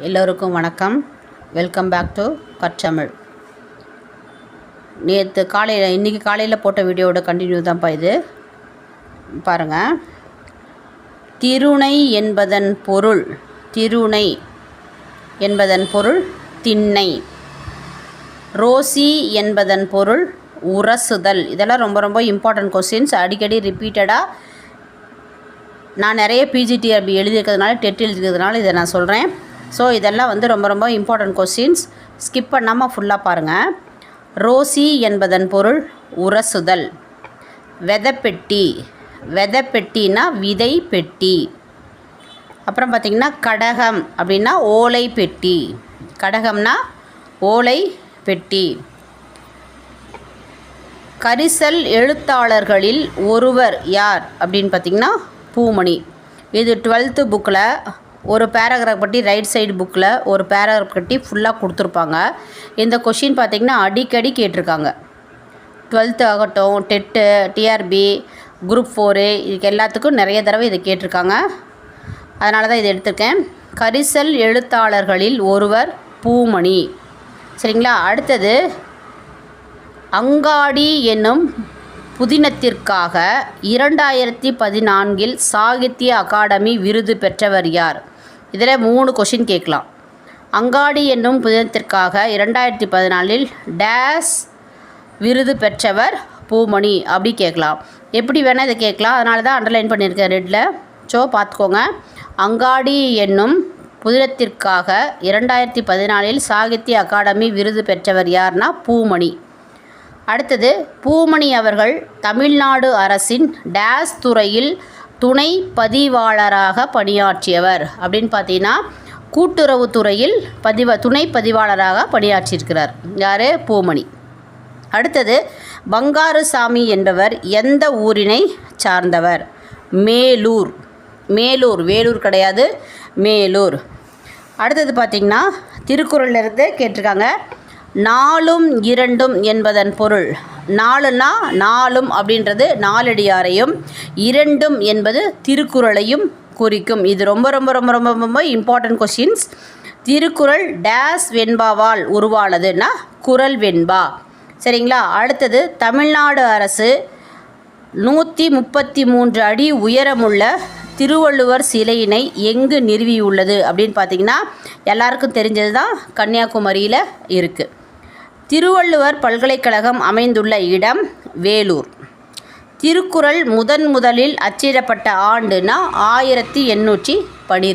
எல்லோருக்கும் வணக்கம். Welcome back to கற்றமிழ் நேற்று காலையில் இன்றைக்கி காலையில் போட்ட வீடியோவோட கண்டினியூ தான்ப்பா இது. பாருங்கள் திருணை என்பதன் பொருள் திருணை என்பதன் பொருள் திண்ணை. ரோசி என்பதன் பொருள் உரசுதல். இதெல்லாம் ரொம்ப ரொம்ப இம்பார்ட்டன்ட் கொஸ்டின்ஸ் அடிக்கடி ரிப்பீட்டடாக நான் நிறைய பிஜிடிஆர்பி எழுதியிருக்கிறதுனால டெட் எழுதியிருக்கிறதுனால இதை நான் சொல்கிறேன் ஸோ இதெல்லாம் வந்து ரொம்ப ரொம்ப இம்பார்ட்டன்ட் கொஸ்டின்ஸ் ஸ்கிப் பண்ணாமல் ஃபுல்லாக பாருங்கள் ரோசி என்பதன் பொருள் உரசுதல். வெதைப்பெட்டி. வெதைப்பெட்டினா விதை பெட்டி. அப்புறம் பார்த்திங்கன்னா கடகம் அப்படின்னா ஓலை பெட்டி. கடகம்னா ஓலை பெட்டி. கரிசல் எழுத்தாளர்களில் ஒருவர் யார் அப்படின்னு பார்த்திங்கன்னா பூமணி. இது டுவெல்த்து புக்கில் ஒரு பேராகிராஃப் பற்றி ரைட் சைடு புக்கில் ஒரு பேராகிராஃப் கட்டி ஃபுல்லாக கொடுத்துருப்பாங்க. இந்த கொஷின் பார்த்திங்கன்னா அடிக்கடி கேட்டிருக்காங்க. டுவெல்த்து ஆகட்டும் டெட்டு டிஆர்பி குரூப் ஃபோரு இதுக்கு எல்லாத்துக்கும் நிறைய தடவை இதை கேட்டிருக்காங்க. அதனால தான் இதை எடுத்திருக்கேன். கரிசல் எழுத்தாளர்களில் ஒருவர் பூமணி. சரிங்களா? அடுத்தது அங்காடி என்னும் புதினத்திற்காக இரண்டாயிரத்தி பதினான்கில் சாகித்ய அகாடமி விருது பெற்றவர் யார்? இதில் மூணு கொஷின் கேட்கலாம். அங்காடி என்னும் புதினத்திற்காக இரண்டாயிரத்தி பதினாலில் டேஸ் விருது பெற்றவர் பூமணி அப்படி கேட்கலாம். எப்படி வேணால் இதை கேட்கலாம். அதனால தான் அண்டர்லைன் பண்ணியிருக்கேன் ரெட்டில் ஸோ பார்த்துக்கோங்க. அங்காடி என்னும் புதினத்திற்காக இரண்டாயிரத்தி பதினாலில் சாகித்ய அகாடமி விருது பெற்றவர் யார்னா பூமணி. அடுத்தது பூமணி அவர்கள் தமிழ்நாடு அரசின் டேஸ் துறையில் துணை பதிவாளராக பணியாற்றியவர் அப்படின்னு பார்த்தீங்கன்னா கூட்டுறவுத்துறையில் பதிவ துணை பதிவாளராக பணியாற்றியிருக்கிறார். யார்? பூமணி. அடுத்தது பங்காருசாமி என்பவர் எந்த ஊரினை சார்ந்தவர்? மேலூர். மேலூர் வேலூர் கிடையாது மேலூர். அடுத்தது பார்த்திங்கன்னா திருக்குறளிலிருந்து கேட்டிருக்காங்க. நாலும் இரண்டும் என்பதன் பொருள். நாலுனா நாலும் அப்படின்றது நாலடியாரையும் இரண்டும் என்பது திருக்குறளையும் குறிக்கும். இது ரொம்ப ரொம்ப ரொம்ப ரொம்ப ரொம்ப இம்பார்ட்டன்ட் கொஷின்ஸ் திருக்குறள் டேஸ் வெண்பாவால் உருவானதுன்னா குரல் வெண்பா. சரிங்களா? அடுத்தது தமிழ்நாடு அரசு நூற்றி முப்பத்தி மூன்று அடி உயரமுள்ள திருவள்ளுவர் சிலையினை எங்கு நிறுவியுள்ளது அப்படின்னு பார்த்தீங்கன்னா எல்லாருக்கும் தெரிஞ்சது தான் கன்னியாகுமரியில் இருக்குது திருவள்ளுவர் பல்கலைக்கழகம் அமைந்துள்ள இடம் வேலூர். திருக்குறள் முதன் முதலில் அச்சிடப்பட்ட ஆண்டுனா ஆயிரத்தி எண்ணூற்றி பனிரெண்டு.